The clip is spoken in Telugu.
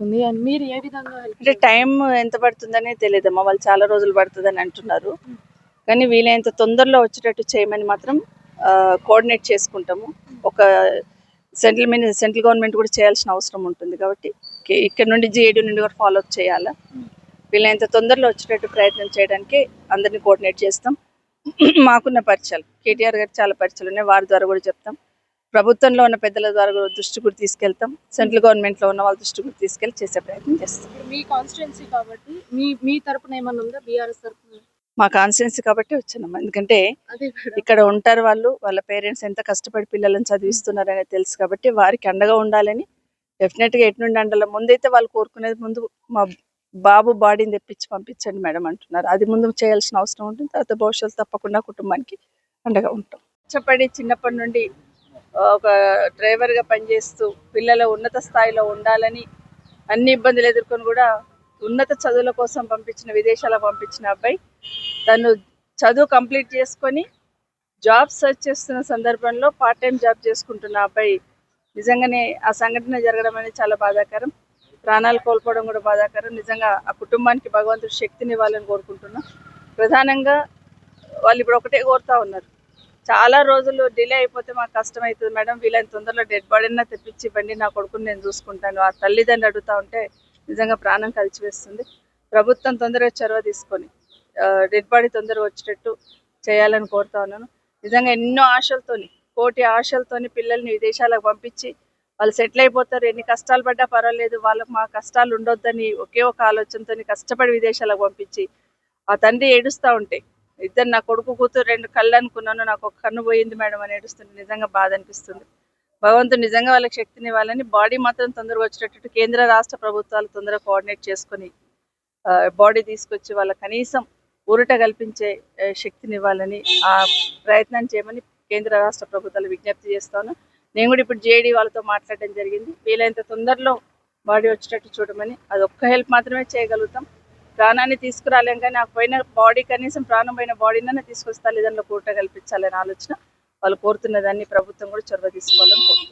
అవుతుంది అండ్ మీరు ఏ విధంగా అంటే టైం ఎంత పడుతుందనే తెలియదమ్మా. వాళ్ళు చాలా రోజులు పడుతుందని అంటున్నారు. కానీ వీలైనంత తొందరలో వచ్చేటట్టు చేయమని మాత్రం కోఆర్డినేట్ చేసుకుంటాము. ఒక సెంట్రల్ సెంట్రల్ గవర్నమెంట్ కూడా చేయాల్సిన అవసరం ఉంటుంది కాబట్టి ఇక్కడ నుండి జిఏడి నుండి కూడా ఫాలో అప్ చేయాలా? వీలైనంత తొందరలో వచ్చేటట్టు ప్రయత్నం చేయడానికి అందరినీ కోఆర్డినేట్ చేస్తాం. మాకున్న పరిచయాలు. కేటీఆర్ గారికి చాలా పరిచయాలు ఉన్నాయి. వారి ద్వారా కూడా చెప్తాం. ప్రభుత్వంలో ఉన్న పెద్దల ద్వారా దృష్టి కూడా తీసుకెళ్తాం. సెంట్రల్ గవర్నమెంట్లో ఉన్న వాళ్ళ దృష్టి కూడా తీసుకెళ్ళి చేసే ప్రయత్నం చేస్తాం. మీ కాన్స్టిట్యున్సీ కాబట్టి మీ మీ తరపున ఉందా? బీఆర్ఎస్ తరపున? మా కాన్స్టిట్యున్సీ కాబట్టి వచ్చాను ఎందుకంటే ఇక్కడ ఉంటారు వాళ్ళు వాళ్ళ పేరెంట్స్ ఎంత కష్టపడి పిల్లలను చదివిస్తున్నారు అనేది తెలుసు కాబట్టి వారికి అండగా ఉండాలని డెఫినెట్గా ఎటు నుండి అండాలి ముందైతే వాళ్ళు కోరుకునేది ముందు మా బాబు బాడీని తెప్పించి పంపించండి మేడం అంటున్నారు. అది ముందు చేయాల్సిన అవసరం ఉంటుంది తర్వాత భవిష్యత్తు తప్పకుండా కుటుంబానికి అండగా ఉంటాం. కష్టపడి చిన్నప్పటి నుండి ఒక డ్రైవర్గా పనిచేస్తూ పిల్లల ఉన్నత స్థాయిలో ఉండాలని అన్ని ఇబ్బందులు ఎదుర్కొని కూడా ఉన్నత చదువుల కోసం పంపించిన విదేశాలకు పంపించిన అబ్బాయి తను చదువు కంప్లీట్ చేసుకొని జాబ్ సెర్చ్ చేస్తున్న సందర్భంలో పార్ట్ టైం జాబ్ చేసుకుంటున్న అబ్బాయి. నిజంగానే ఆ సంఘటన జరగడం అనేది చాలా బాధాకరం. ప్రాణాలు కోల్పోవడం కూడా బాధాకరం. నిజంగా ఆ కుటుంబానికి భగవంతుడు శక్తిని ఇవ్వాలని కోరుకుంటున్నాం. ప్రధానంగా వాళ్ళు ఇప్పుడు ఒకటే కోరుతా ఉన్నారు. చాలా రోజులు డిలే అయిపోతే మాకు కష్టం అవుతుంది మేడం. వీళ్ళని తొందరలో డెడ్ బాడీనా తెప్పించి బండి నా కొడుకుని నేను చూసుకుంటాను. ఆ తల్లిదండ్రులు అడుగుతా ఉంటే నిజంగా ప్రాణం కలిసివేస్తుంది. ప్రభుత్వం తొందరగా చొరవ తీసుకొని డెడ్ బాడీ తొందరగా వచ్చేటట్టు చేయాలని కోరుతా ఉన్నాను. నిజంగా ఎన్నో ఆశలతోని కోటి ఆశలతోని పిల్లల్ని విదేశాలకు పంపించి వాళ్ళు సెటిల్ అయిపోతారు. ఎన్ని కష్టాలు పడ్డా పర్వాలేదు. వాళ్ళకు మా కష్టాలు ఉండొద్దని ఒకే ఒక ఆలోచనతో కష్టపడి విదేశాలకు పంపించి ఆ తండ్రి ఏడుస్తూ ఉంటే ఇద్దరు నా కొడుకు కూతురు రెండు కళ్ళు అనుకున్నాను నాకు ఒక కన్ను పోయింది మేడం అని ఏడుస్తుంటే నిజంగా బాధ అనిపిస్తుంది. భగవంతుడు నిజంగా వాళ్ళకి శక్తిని ఇవ్వాలని బాడీ మాత్రం తొందరగా వచ్చేటట్టు కేంద్ర రాష్ట్ర ప్రభుత్వాలు తొందరగా కోఆర్డినేట్ చేసుకొని బాడీ తీసుకొచ్చి వాళ్ళ కనీసం ఊరట కల్పించే శక్తిని ఇవ్వాలని ఆ ప్రయత్నం చేయమని కేంద్ర రాష్ట్ర ప్రభుత్వాలు విజ్ఞప్తి చేస్తాను. నేను కూడా ఇప్పుడు జేడీ వాళ్ళతో మాట్లాడడం జరిగింది. వీలైనంత తొందరలో బాడీ వచ్చేటట్టు చూడమని అది ఒక్క హెల్ప్ మాత్రమే చేయగలుగుతాం. ప్రాణాన్ని తీసుకురాలేం కానీ నాకు పోయిన బాడీ కనీసం ప్రాణం పోయిన బాడీనైనా తీసుకొస్తా లేదన్న కూట కల్పించాలనే ఆలోచన వాళ్ళు కోరుతున్న దాన్ని ప్రభుత్వం కూడా చొరవ తీసుకోవాలని కోరుతున్నాను